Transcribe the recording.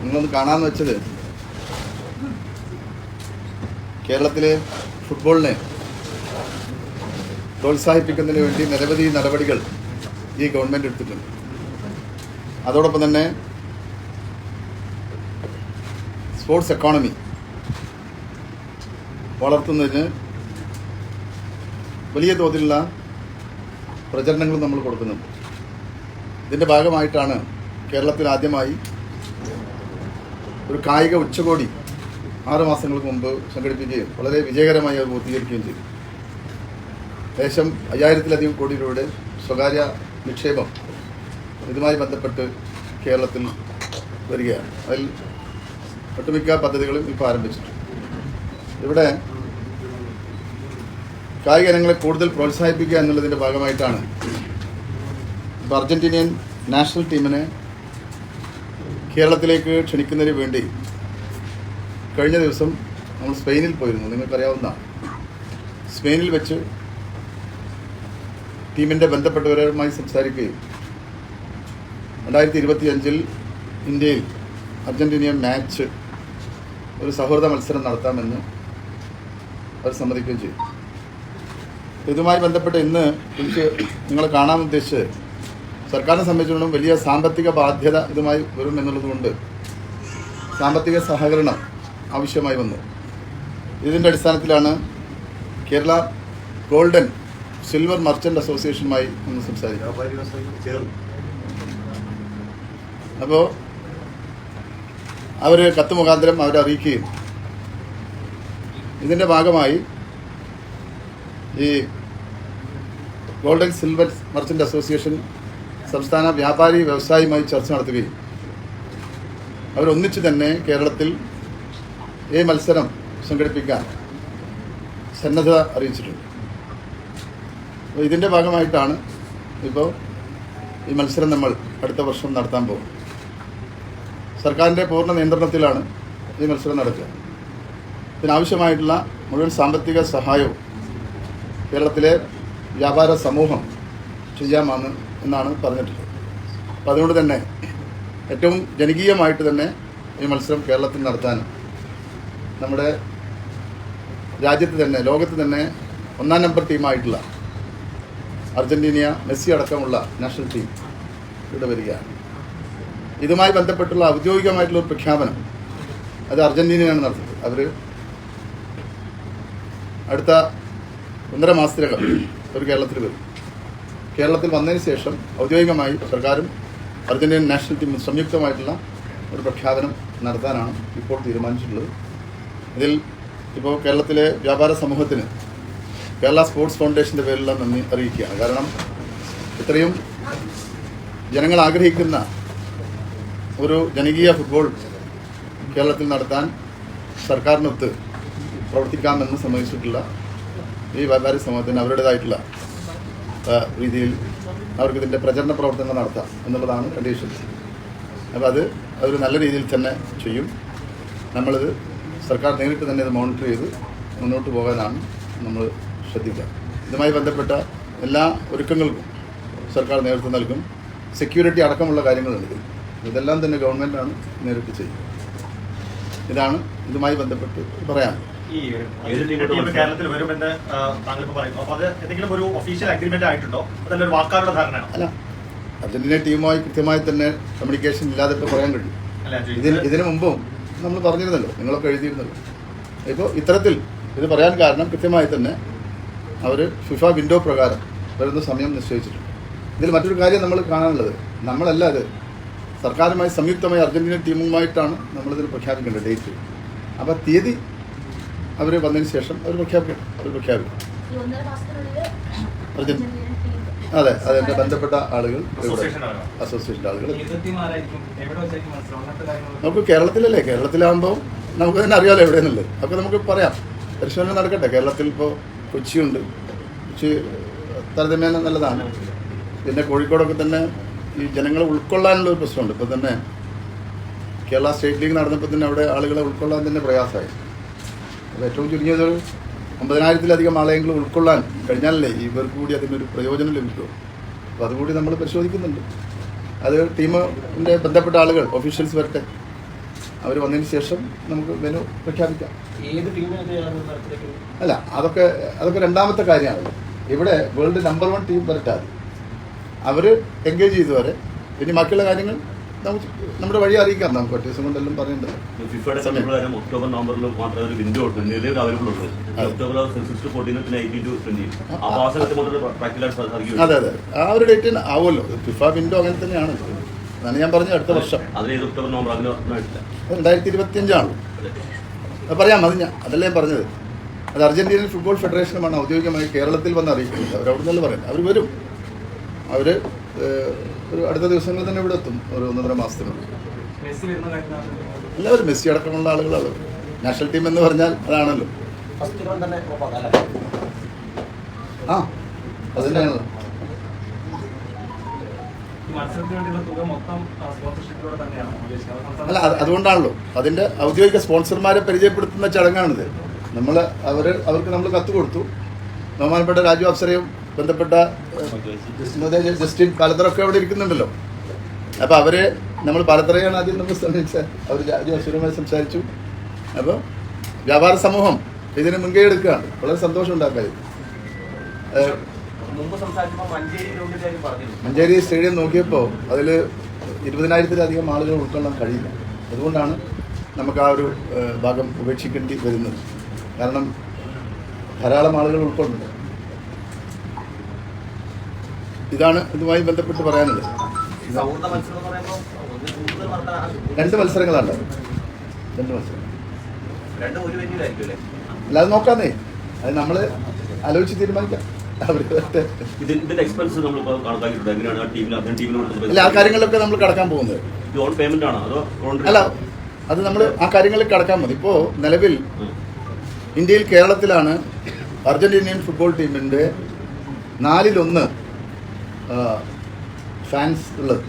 നിങ്ങളൊന്ന് കാണാമെന്ന് വെച്ചത്. കേരളത്തിലെ ഫുട്ബോളിനെ പ്രോത്സാഹിപ്പിക്കുന്നതിന് വേണ്ടി നിരവധി നടപടികൾ ഈ ഗവൺമെന്റ് എടുത്തിട്ടുണ്ട്. അതോടൊപ്പം തന്നെ സ്പോർട്സ് എക്കോണമി വളർത്തുന്നതിന് വലിയ തോതിലുള്ള പ്രചരണങ്ങളും നമ്മൾ കൊടുക്കുന്നുണ്ട്. ഇതിന്റെ ഭാഗമായിട്ടാണ് കേരളത്തിൽ ആദ്യമായി ഒരു കായിക ഉച്ചകോടി ആറ് മാസങ്ങൾക്ക് മുമ്പ് സംഘടിപ്പിക്കുകയും വളരെ വിജയകരമായി അത് പൂർത്തീകരിക്കുകയും ചെയ്തു. ഏകദേശം അയ്യായിരത്തിലധികം കോടി രൂപയുടെ സ്വകാര്യ നിക്ഷേപം ഇതുമായി ബന്ധപ്പെട്ട് കേരളത്തിൽ വരികയാണ്. അതിൽ ഒട്ടുമിക്ക പദ്ധതികളും ഇപ്പോൾ ആരംഭിച്ചിട്ടുണ്ട്. ഇവിടെ കായിക ഇനങ്ങളെ കൂടുതൽ പ്രോത്സാഹിപ്പിക്കുക എന്നുള്ളതിന്റെ ഭാഗമായിട്ടാണ് ഇപ്പോൾ അർജന്റീനിയൻ നാഷണൽ ടീമിനെ കേരളത്തിലേക്ക് ക്ഷണിക്കുന്നതിന് വേണ്ടി കഴിഞ്ഞ ദിവസം നമ്മൾ സ്പെയിനിൽ പോയിരുന്നു. നിങ്ങൾക്കറിയാവുന്ന സ്പെയിനിൽ വെച്ച് ടീമിന്റെ ബന്ധപ്പെട്ടവരുമായി സംസാരിക്കുകയും രണ്ടായിരത്തി ഇരുപത്തി അഞ്ചിൽ ഇന്ത്യയിൽ അർജന്റീനിയ മാച്ച് ഒരു സൗഹൃദ മത്സരം നടത്താമെന്ന് അവർ സമ്മതിക്കുകയും ചെയ്തു. ഇതുമായി ബന്ധപ്പെട്ട് ഇന്ന് എനിക്ക് നിങ്ങളെ കാണാൻ ഉദ്ദേശിച്ച് സർക്കാരിനെ സംബന്ധിച്ചിടത്തോളം വലിയ സാമ്പത്തിക ബാധ്യത ഇതുമായി വരും എന്നുള്ളതുകൊണ്ട് സാമ്പത്തിക സഹകരണം ആവശ്യമായി വന്നു. ഇതിന്റെ അടിസ്ഥാനത്തിലാണ് കേരള ഗോൾഡൻ സിൽവർ മർച്ചന്റ് അസോസിയേഷനുമായി ഒന്ന് സംസാരിക്കുക അപ്പോൾ അവർ കത്ത് മുഖാന്തരം അവരെ അറിയിക്കുകയും ഇതിന്റെ ഭാഗമായി ഈ ഗോൾഡൻ സിൽവർ മർച്ചന്റ് അസോസിയേഷൻ സംസ്ഥാന വ്യാപാരി വ്യവസായിയുമായി ചർച്ച നടത്തുകയും അവരൊന്നിച്ചു തന്നെ കേരളത്തിൽ ഈ മത്സരം സംഘടിപ്പിക്കാൻ സന്നദ്ധത അറിയിച്ചിട്ടുണ്ട്. അപ്പോൾ ഇതിന്റെ ഭാഗമായിട്ടാണ് ഇപ്പോൾ ഈ മത്സരം നമ്മൾ അടുത്ത വർഷം നടത്താൻ പോകും സർക്കാരിന്റെ പൂർണ നിയന്ത്രണത്തിലാണ് ഈ മത്സരം നടക്കുക. ഇതിനാവശ്യമായിട്ടുള്ള മുഴുവൻ സാമ്പത്തിക സഹായവും കേരളത്തിലെ വ്യാപാര സമൂഹം ചെയ്യാമെന്ന് എന്നാണ് പറഞ്ഞിട്ടുള്ളത്. അപ്പോൾ അതുകൊണ്ട് തന്നെ ഏറ്റവും ജനകീയമായിട്ട് തന്നെ ഈ മത്സരം കേരളത്തിൽ നടത്താനും നമ്മുടെ രാജ്യത്ത് തന്നെ ലോകത്ത് തന്നെ ഒന്നാം നമ്പർ ടീമായിട്ടുള്ള അർജന്റീനിയ മെസ്സി അടക്കമുള്ള നാഷണൽ ടീം ഇവിടെ വരികയാണ്. ഇതുമായി ബന്ധപ്പെട്ടുള്ള ഔദ്യോഗികമായിട്ടുള്ള ഒരു പ്രഖ്യാപനം അത് അർജന്റീനയാണ് നടത്തുന്നത്. അവർ അടുത്ത ഒന്നര മാസത്തിനകം ഒരു കേരളത്തിൽ വരും. കേരളത്തിൽ വന്നതിന് ശേഷം ഔദ്യോഗികമായി സർക്കാരും അർജന്റീൻ നാഷണൽ ടീമും സംയുക്തമായിട്ടുള്ള ഒരു പ്രഖ്യാപനം നടത്താനാണ് ഇപ്പോൾ തീരുമാനിച്ചിട്ടുള്ളത്. ഇതിൽ ഇപ്പോൾ കേരളത്തിലെ വ്യാപാര സമൂഹത്തിന് കേരള സ്പോർട്സ് ഫൗണ്ടേഷന്റെ പേരിലുള്ള നന്ദി അറിയിക്കുകയാണ്. കാരണം ഇത്രയും ജനങ്ങൾ ആഗ്രഹിക്കുന്ന ഒരു ജനകീയ ഫുട്ബോൾ കേരളത്തിൽ നടത്താൻ സർക്കാരിനൊത്ത് പ്രവർത്തിക്കാമെന്ന് സമ്മതിച്ചിട്ടുള്ള ഈ വ്യാപാരി സമൂഹത്തിന് അവരുടേതായിട്ടുള്ള രീതിയിൽ അവർക്ക് ഇതിന്റെ പ്രചരണ പ്രവർത്തനങ്ങൾ നടത്താം എന്നുള്ളതാണ് കണ്ടീഷൻ അപ്പോൾ അത് അവർ നല്ല രീതിയിൽ തന്നെ ചെയ്യും. നമ്മളിത് സർക്കാർ നേരിട്ട് തന്നെ ഇത് മോണിറ്റർ ചെയ്ത് മുന്നോട്ട് പോകാനാണ് നമ്മൾ ശ്രദ്ധിക്കുക. ഇതുമായി ബന്ധപ്പെട്ട എല്ലാ ഒരുക്കങ്ങൾക്കും സർക്കാർ നേതൃത്വം നൽകും. സെക്യൂരിറ്റി അടക്കമുള്ള കാര്യങ്ങളുണ്ട് ഇതെല്ലാം തന്നെ ഗവൺമെന്റാണ് നേരിട്ട് ചെയ്യുക. ഇതാണ് ഇതുമായി ബന്ധപ്പെട്ട് പറയാൻ ഈ കേരളത്തിൽ വരുമെന്ന് പറയുന്നു. അപ്പൊ അത് എന്തെങ്കിലും ഒരു ഒഫീഷ്യൽ അഗ്രിമെന്റ് ആയിട്ടുണ്ടോ? അതല്ല ഒരു വാക്കാലുള്ള ധാരണയാണോ? അല്ല. അർജന്റീന ടീമുമായി കൃത്യമായി തന്നെ കമ്മ്യൂണിക്കേഷൻ ഇല്ലാതെ ഇപ്പോൾ പറയാൻ കഴിയും. ഇതിനു മുമ്പും നമ്മൾ പറഞ്ഞിരുന്നല്ലോ നിങ്ങളൊക്കെ എഴുതിയിരുന്നല്ലോ. ഇപ്പോൾ ഇത്തരത്തിൽ ഇത് പറയാൻ കാരണം കൃത്യമായി തന്നെ അവർ ഫിഫ വിൻഡോ പ്രകാരം വരുന്ന സമയം നിശ്ചയിച്ചിട്ടുണ്ട്. ഇതിൽ മറ്റൊരു കാര്യം നമ്മൾ കാണാനുള്ളത്. നമ്മളല്ല അത് സർക്കാരുമായി സംയുക്തമായി അർജന്റീന ടീമുമായിട്ടാണ് നമ്മളിതിൽ പ്രഖ്യാപിക്കേണ്ടത് ഡേറ്റ്. അപ്പോൾ തീയതി അവർ വന്നതിന് ശേഷം അവർ പ്രഖ്യാപിക്കണം അവർ പ്രഖ്യാപിക്കും. അർജന്റീനൻ അതെ അതിന്റെ ബന്ധപ്പെട്ട ആളുകൾ അസോസിയേഷൻ? അസോസിയേഷന്റെ ആളുകൾ. നമുക്ക് കേരളത്തിലല്ലേ? കേരളത്തിലാകുമ്പോൾ നമുക്ക് തന്നെ അറിയാമല്ലോ എവിടെയെന്നുള്ളത്. അപ്പോൾ നമുക്ക് പറയാം. പരിശോധന നടക്കട്ടെ. കേരളത്തിൽ ഇപ്പോൾ കൊച്ചിയുണ്ട്. കൊച്ചി താരതമ്യേന നല്ലതാണ്. പിന്നെ കോഴിക്കോടൊക്കെ തന്നെ ഈ ജനങ്ങളെ ഉൾക്കൊള്ളാനുള്ള ഒരു പ്രശ്നമുണ്ട്. ഇപ്പോൾ തന്നെ കേരള സ്റ്റേറ്റ് ലീഗ് നടന്നപ്പോൾ തന്നെ അവിടെ ആളുകളെ ഉൾക്കൊള്ളാൻ തന്നെ പ്രയാസമായി. ഏറ്റവും ചുരുങ്ങിയത് ഒരു അമ്പതിനായിരത്തിലധികം ആളെങ്കിലും ഉൾക്കൊള്ളാൻ കഴിഞ്ഞാലല്ലേ ഇവർക്ക് കൂടി അതിനൊരു പ്രയോജനം ലഭിക്കുമോ അപ്പോൾ അതുകൂടി നമ്മൾ പരിശോധിക്കുന്നുണ്ട്. അത് ടീമിന്റെ ബന്ധപ്പെട്ട ആളുകൾ ഒഫീഷ്യൽസ് വരട്ടെ. അവർ വന്നതിന് ശേഷം നമുക്ക് വെനു പ്രഖ്യാപിക്കാം. അല്ല അതൊക്കെ അതൊക്കെ രണ്ടാമത്തെ കാര്യമാണ്. ഇവിടെ വേൾഡ് നമ്പർ വൺ ടീം വരട്ടെ അവർ എൻഗേജ് ചെയ്തു വരെ. ഇനി ബാക്കിയുള്ള കാര്യങ്ങൾ നമുക്ക് നമ്മുടെ വഴി അറിയിക്കാം. നമുക്ക് ഒറ്റ ദിവസം കൊണ്ടെല്ലാം പറയേണ്ടത്. ഫിഫയുടെ സമയപ്രകാരം ഒക്ടോബർ നവംബറിൽ മാത്രമേ ഒരു വിൻഡോ ഉണ്ട് നിലവിൽ അവൈലബിൾ ഉണ്ട് അതെ. ഒക്ടോബർ സിക്സ് ടു ഫോർട്ടീൻ പിന്നെ എയ്റ്റീൻ ടു ട്വന്റി ആ മാസത്തിൽ മാത്രമേ പ്രാക്ടിക്കലായിട്ട് സാധിക്കും അതെ അതെ. ആ ഒരു ഡേറ്റിന് ആവുമല്ലോ. ഫിഫ വിൻഡോ അങ്ങനെ തന്നെയാണ്. അതാണ് ഞാൻ പറഞ്ഞത് അടുത്ത വർഷം. ഒക്ടോബർ നവംബർ അങ്ങനെ രണ്ടായിരത്തി ഇരുപത്തിയഞ്ചാണ്. പറയാം. അത് ഞാൻ അതല്ലേ ഞാൻ പറഞ്ഞത്. അത് അർജന്റീനൻ ഫുട്ബോൾ ഫെഡറേഷനുമാണ് ഔദ്യോഗികമായി കേരളത്തിൽ വന്ന് അറിയിക്കുന്നത്. അവർ അവിടെ നിന്നല്ല പറയുന്നത്? അവർ വരും. അവർ ഒരു അടുത്ത ദിവസങ്ങളിൽ തന്നെ ഇവിടെ എത്തും ഒരു ഒന്നര മാസത്തിനുള്ളിൽ. എല്ലാവരും മെസ്സി അടക്കമുള്ള ആളുകളാണ്. നാഷണൽ ടീം എന്ന് പറഞ്ഞാൽ അതാണല്ലോ. ആ അത് തന്നെയാണല്ലോ ഈ മത്സരത്തിന് വേണ്ടിയുള്ള തുക മൊത്തം സ്പോൺസർഷിപ്പിലൂടെ തന്നെയാണ് അല്ല അത് അതുകൊണ്ടാണല്ലോ. അതിന്റെ ഔദ്യോഗിക സ്പോൺസർമാരെ പരിചയപ്പെടുത്തുന്ന ചടങ്ങാണിത്. നമ്മൾ അവർ അവർക്ക് നമ്മൾ കത്ത് കൊടുത്തു. ബഹുമാനപ്പെട്ട രാജു അപ്സരയും ബന്ധപ്പെട്ട ജസ്റ്റിൻ പാലത്തറൊക്കെ അവിടെ ഇരിക്കുന്നുണ്ടല്ലോ. അപ്പോൾ അവരെ നമ്മൾ പാലത്തറയാണ് ആദ്യം നമ്മൾ ശ്രമിച്ചത് അവർ ആദ്യം അസുരമായി സംസാരിച്ചു. അപ്പോൾ വ്യാപാര സമൂഹം ഇതിന് മുൻകൈ എടുക്കുകയാണ്. വളരെ സന്തോഷം കാര്യം. പറഞ്ഞിരുന്നു. മഞ്ചേരി സ്റ്റേഡിയം നോക്കിയപ്പോൾ അതിൽ ഇരുപതിനായിരത്തിലധികം ആളുകൾ ഉൾക്കൊള്ളാൻ കഴിയില്ല. അതുകൊണ്ടാണ് നമുക്ക് ആ ഒരു ഭാഗം ഉപേക്ഷിക്കേണ്ടി വരുന്നത്. കാരണം ധാരാളം ആളുകൾ ഉൾക്കൊള്ളുന്നുണ്ട്. ഇതാണ് ഇതുമായി ബന്ധപ്പെട്ട് പറയാനുള്ളത്. രണ്ട് മത്സരങ്ങളാണ്. രണ്ട് മത്സരം. അല്ല? അല്ലാതെ നോക്കാന്നേ. അത് നമ്മൾ ആലോചിച്ച് തീരുമാനിക്കാം. അല്ല ആ കാര്യങ്ങളിലൊക്കെ നമ്മൾ കടക്കാൻ പോകുന്നത്. അതോ അല്ല അത് നമ്മൾ ആ കാര്യങ്ങളിൽ കടക്കാൻ മതി ഇപ്പോൾ നിലവിൽ ഇന്ത്യയിൽ കേരളത്തിലാണ് അർജന്റീനിയൻ ഫുട്ബോൾ ടീമിന്റെ നാലിലൊന്ന് ഫാൻസ് ഉള്ളത്